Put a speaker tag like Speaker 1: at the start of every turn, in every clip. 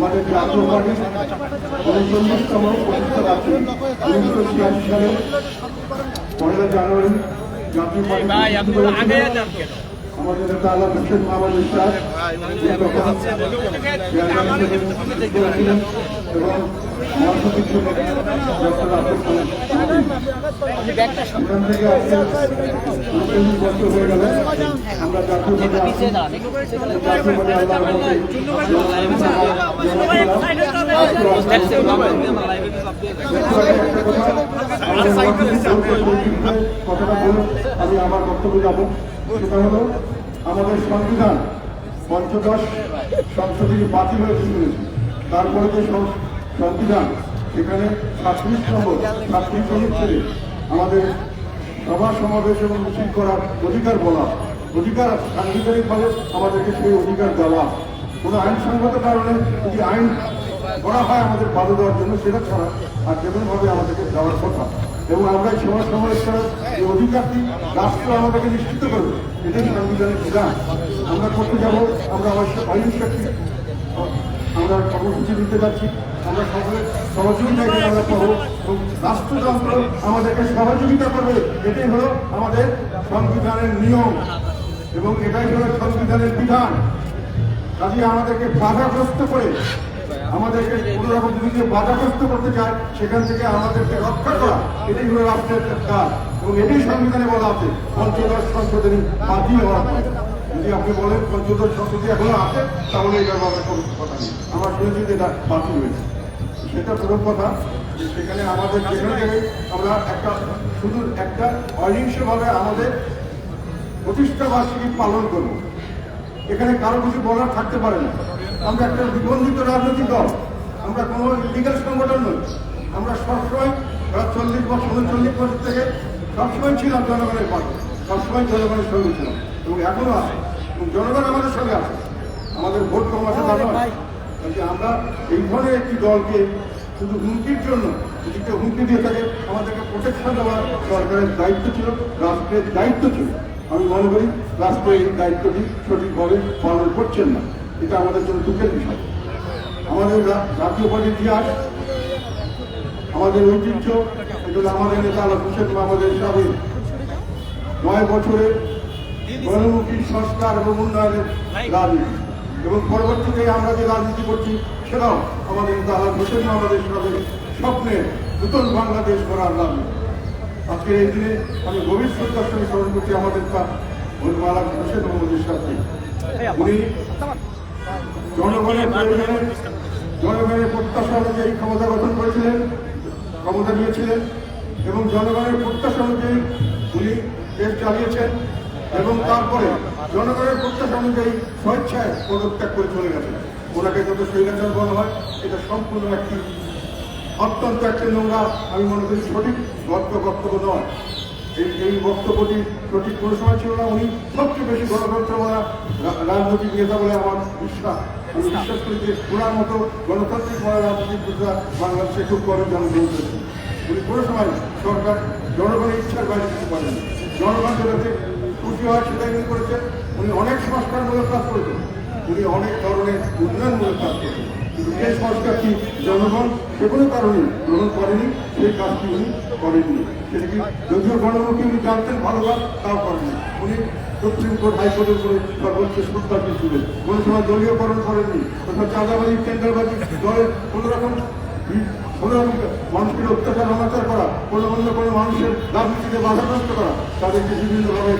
Speaker 1: আমাদের জাতীয় পার্টি উনচল্লিশতম প্রতিষ্ঠা আছে উনিশশো ছিয়াশি সালে পনেরো জানুয়ারি জাতীয় পার্টি আমাদের আল্লাহ হোসেন মাহমুদ ইসলাম এবং কথাটা বলে আমি আমার বক্তব্য যাব সেটা হলো আমাদের সংবিধান পঞ্চদশ সংশোধনী বাতিল হয়ে শুরু হয়েছে। তারপরে যে সংবিধান সেখানে ছাত্রিশ নম্বর ছাত্রিশ অনুচ্ছেদে আমাদের সভা, সমাবেশ এবং মিছিল করার অধিকার বলা, অধিকার সাংবিধানিকভাবে আমাদেরকে সেই অধিকার দেওয়া। কোনো আইনসঙ্গত কারণে যদি আইন করা হয় আমাদের বাধা দেওয়ার জন্য, সেটা ছাড়া আর যেমনভাবে আমাদেরকে দেওয়ার কথা। এবং আমরা সভা, সমাবেশ করার এই অধিকারটি রাষ্ট্র আমাদেরকে নিশ্চিত করবে, এটাই সংবিধানের বিধান। আমরা করতে যাব? আমরা অবশ্য অহিংসাকে আমরা কর্মসূচি দিতে যাচ্ছি। রাষ্ট্রযন্ত্র আমাদেরকে সহযোগিতা করবে। এটাই হলো আমাদের সংবিধানের নিয়ম এবং এটাই হলো সংবিধানের বিধান। কাজে আমাদেরকে বাধাগ্রস্ত করে, আমাদেরকে কোনো যদি কেউ বাধাগ্রস্ত করতে চায়, সেখান থেকে আমাদেরকে রক্ষা করা, এটাই হলো রাষ্ট্রের কাজ। এবং এটাই সংবিধানে বলা আছে, পঞ্চদশ সংশোধনী বাতিল হওয়ার। যদি আপনি বলেন পঞ্চদশ সংশোধনী এখনও আছে, তাহলে এটার ব্যাপারে কোনো কথা নেই। আমরা শুনেছি যে এটা বাতিল হয়েছে। সেটা প্রথম কথা, যে সেখানে আমাদের যেখানে আমরা একটা শুধু একটা অহিংসভাবে আমাদের প্রতিষ্ঠা বার্ষিকী পালন করব। এখানে কারও কিছু বলার থাকতে পারে না। আমরা একটা নিবন্ধিত রাজনৈতিক দল। আমরা কোনো লিগাল সংগঠন নই। আমরা সবসময় প্রায় চল্লিশ বছর উনচল্লিশ বছর থেকে সবসময় ছিলাম জনগণের পাশে। সবসময় জনগণের সঙ্গে ছিলাম। এবং এখনও আছে। এবং জনগণ আমাদের সঙ্গে আছে। আমাদের ভোট কম আছে তা নয়। কাজে আমরা এই ধরনের একটি দলকে শুধু হুমকির জন্য যদি কেউ হুমকি দিয়ে থাকে আমাদেরকে প্রোটেকশন দেওয়া সরকারের দায়িত্ব ছিল রাষ্ট্রের দায়িত্ব ছিল। আমি মনে করি রাষ্ট্র এই দায়িত্বটি সঠিকভাবে পালন করছেন না। এটা আমাদের জন্য দুঃখের বিষয়। আমাদের জাতীয় পার্টির ইতিহাস আমাদের ঐতিহ্য এগুলো আমাদের নেতা আল্লাহ হোসেন আমাদের হিসাবে নয় বছরের গণমুখী সংস্কার এবং উন্নয়নের রাজনীতি। এবং পরবর্তীতে আমরা যে রাজনীতি করছি সেটাও আমাদের আল্লাহ হোসেন আমাদের হিসাবে স্বপ্নের নতুন বাংলাদেশ গড়ার রাজনীতি আজকের এই দিনে আমি গভীর শ্রদ্ধার সঙ্গে স্মরণ করছি আমাদের তা মালা হোসেন মোহাম্মদের সাথে। উনি জনগণের প্রয়োজনে জনগণের প্রত্যাশা অনুযায়ী ক্ষমতা গঠন করেছিলেন ক্ষমতা নিয়েছিলেন এবং জনগণের প্রত্যাশা অনুযায়ী উনি দেশ চালিয়েছেন। এবং তারপরে জনগণের প্রত্যাশা অনুযায়ী স্বেচ্ছায় পদত্যাগ করে চলে গেছে। ওনাকে যত স্বৈরাচার বলা হয়, এটা সম্পূর্ণ একটি অত্যন্ত একটি নোংরা, আমি মনে করি সঠিক গল্প বক্তব্য নয়। এই এই বক্তব্যটি সঠিক কোনো সময় ছিল না। উনি সবচেয়ে বেশি গণতন্ত্র বলা রাজনৈতিক নেতা বলে আমার বিশ্বাস। আমি বিশ্বাস করি যে ওনার মতো গণতান্ত্রিক বলা রাজনৈতিক নেতা বাংলাদেশে খুব করেন বলতেছি উনি কোনো সময় সরকার, জনগণের ইচ্ছার বাইরে কিছু করেন। জনগণ যেটাতে খুশি হয় সেটাই উনি করেছেন। উনি অনেক সংস্কারমূলক কাজ করেছেন। উনি অনেক ধরনের উন্নয়নমূলক কাজ করেছেন। কিন্তু যে সংস্কারটি জনগণ? যে কোনো কারণে গ্রহণ করেনি। সেই কাজটি উনি করেননি। সেটা কি যদিও গণমুখী উনি জানতেন ভালো কাজ তাও করেননি। উনি সুপ্রিম কোর্ট হাইকোর্টের উপরে সর্বোচ্চ সুস্থাপি ছিলেন কোনো সময় দলীয়করণ করেননি কোথাও চাঁদাবাজি, টেন্ডারবাজি, দলের কোনো রকম কোনো মানুষকে অত্যাচার, অনাচার করা, কোনো অন্য কোনো মানুষের রাজনীতিতে বাধাগ্রস্ত করা, তাদেরকে বিভিন্নভাবে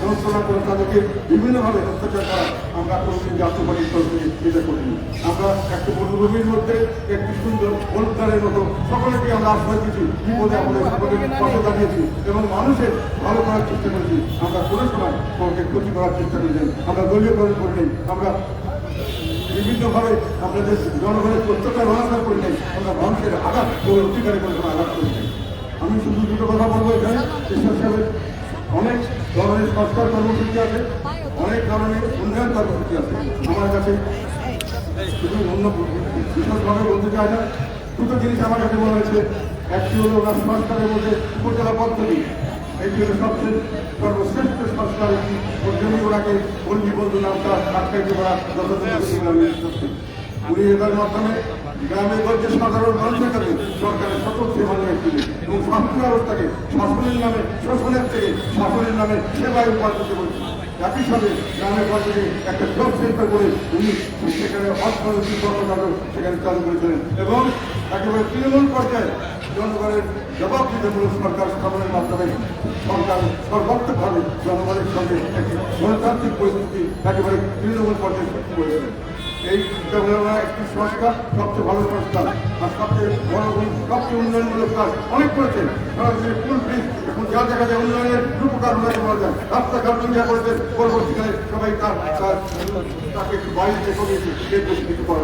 Speaker 1: সমস্যা করে তাদেরকে বিভিন্নভাবে অত্যাচার করা আমরা কোনোদিন জাতীয় তরফ এটা করিনি। আমরা একটা মরুভূমির মধ্যে একটি সুন্দর অনুদানের মতো সকলকে আমরা আশ্রয় দিয়েছি, বিপদে আমাদের সকলের দাঁড়িয়েছি এবং মানুষের ভালো করার চেষ্টা করেছি। আমরা কোনো সময় কাউকে ক্ষতি করার চেষ্টা করেছি আমরা দলীয়করণ করিনি আমরা বিভিন্নভাবে আপনাদের জনগণের প্রত্যেকটা রহস্য করে নেই। আমরা মানুষের আঘাত ও অধিকারে কোনো আঘাত করি আমি শুধু দুটো কথা বলব এখানে। অনেক ধরনের সংস্কার কর্মসূচি আছে, অনেক ধরনের উন্নয়ন কর্মসূচি আছে আমার কাছে। শুধু অন্য বিশেষভাবে বলতে চাই না, দুটো জিনিস আমার কাছে মনে হয়েছে। একটি হলো ওনার সংস্কারের মধ্যে উপজেলা পদ্ধতি এটি হলো সবচেয়ে সর্বশ্রেষ্ঠ সংস্কার। ওর জন্য ওনাকে বন্দি বন্ধু নামটা আটকাইতে পারা যথাযথ উনি এটার মাধ্যমে গ্রামের গঞ্জে সাধারণ মানুষের কাছে সরকারের সকল সেবা নিয়ে এসেছিলেন এবং শান্তি ব্যবস্থাকে শাসনের নামে, শোষণের থেকে শাসনের নামে সেবায় উপার্জিত করেছেন একই সাথে গ্রামের গঞ্জে একটা জব সেন্টার করে উনি সেখানে অর্থনৈতিক কর্মকাণ্ড সেখানে চালু করেছিলেন। এবং একেবারে তৃণমূল পর্যায়ে জনগণের জবাবদিহিমূলক সরকার স্থাপনের মাধ্যমে সরকার সর্বাত্মকভাবে জনগণের সঙ্গে একটি গণতান্ত্রিক পরিস্থিতি একেবারে তৃণমূল পর্যায়ে সৃষ্টি করেছিলেন এই চিন্তাভাবনা একটি সংস্থা সবচেয়ে ভালো সংস্থা আর সবচেয়ে বড় সবচেয়ে উন্নয়নমূলক কাজ অনেক করেছেন। এখন যা দেখা যায় উন্নয়নের রূপকার ওনাকে বলা যায়, রাস্তাঘাট যা করেছেন, পরবর্তীকালে সবাই তার তাকে একটু বাড়িতে কমিয়েছে করা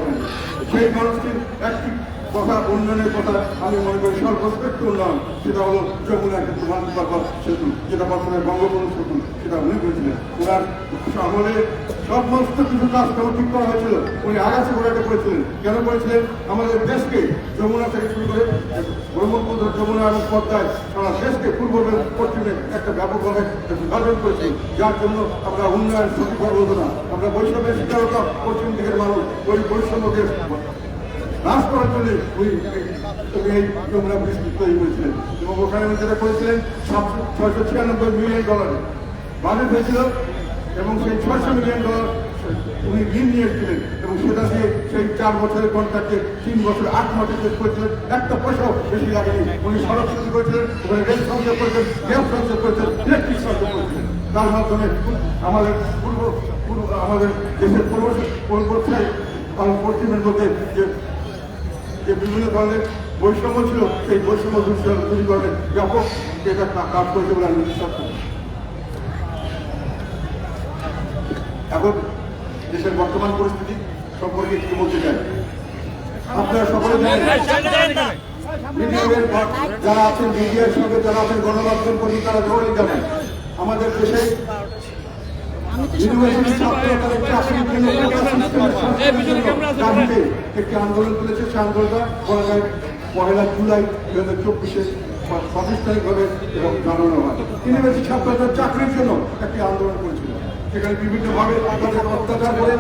Speaker 1: সেই মানুষটির একটি কথা, উন্নয়নের কথা আমি মনে করি সর্বশ্রেষ্ঠ উন্নয়ন, সেটা হলো যমুনা কিন্তু বাংলা সেতু, যেটা বর্তমানে বঙ্গবন্ধু সেতু, সেটা উনি করেছিলেন। ওনার আমলে সমস্ত কিছু কাজ ঠিক করা হয়েছিল। উনি আগাছা গোড়াটা করেছিলেন। কেন করেছিলেন? আমাদের দেশকে যমুনা থেকে শুরু করে ব্রহ্মপুত্র, যমুনা এবং পদ্মায় সারা দেশকে পূর্ব পশ্চিমে একটা ব্যাপকভাবে বিভাজন করেছে। যার জন্য আমরা উন্নয়ন সঠিক বলব না আমরা বৈষম্যের শিকারতা, পশ্চিম দিকের মানুষ, ওই বৈষম্যকে হ্রাস করার জন্য উনি এই তৈরি করেছিলেন এবং ওখানে যেটা করেছিলেন সাতশো ছয়শো ছিয়ানব্বই মিলিয়ন ডলারে বাজেট হয়েছিল এবং সেই ছয়শো মিলিয়ন ডলার উনি ঋণ নিয়েছিলেন এবং সেটা দিয়ে সেই চার বছরের কন্ট্রাক্টে তিন বছর আট মাসে শেষ করেছিলেন একটা পয়সাও বেশি লাগেনি উনি সড়ক সেতু করেছিলেন ওখানে রেল সংযোগ করেছেন গ্যাস সংযোগ করেছেন ইলেকট্রিক সংযোগ করেছিলেন তার মাধ্যমে আমাদের পূর্ব আমাদের দেশের পূর্ব পূর্ব পশ্চিমের মধ্যে যে যে বিভিন্ন ধরনের বৈষম্য ছিল, সেই বৈষম্য দূরীকরণের ব্যাপক এটা কাজ করেছে বলে আমি বিশ্বাস করি। এখন দেশের বর্তমান পরিস্থিতি সম্পর্কে কি বলতে চাই। আপনারা সকলে জানেন যারা আছেন, মিডিয়ার সঙ্গে যারা আছেন, গণমাধ্যম কর্মী, তারা সকলেই জানেন, আমাদের দেশে দাবিতে একটি আন্দোলন তুলেছে সে আন্দোলনটা পহেলা জুলাই দু হাজার চব্বিশে প্রাতিষ্ঠানিকভাবে এবং জানানো হয়। ইউনিভার্সিটি ছাত্রদের চাকরির জন্য একটি আন্দোলন সেখানে বিভিন্নভাবে তাদের অত্যাচার করে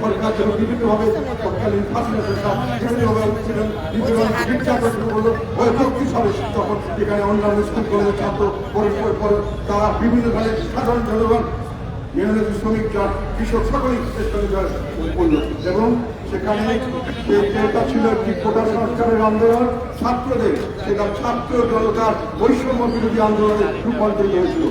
Speaker 1: সরকার যেন বিভিন্নভাবে বিভিন্নভাবে বিভিন্ন সাধারণ জনগণ কৃষক সেখানে ছিল সংস্কারের আন্দোলন, ছাত্রদের, সেটা ছাত্র জনতার বৈষম্য বিরোধী আন্দোলনে রূপান্তরিত হয়েছিল।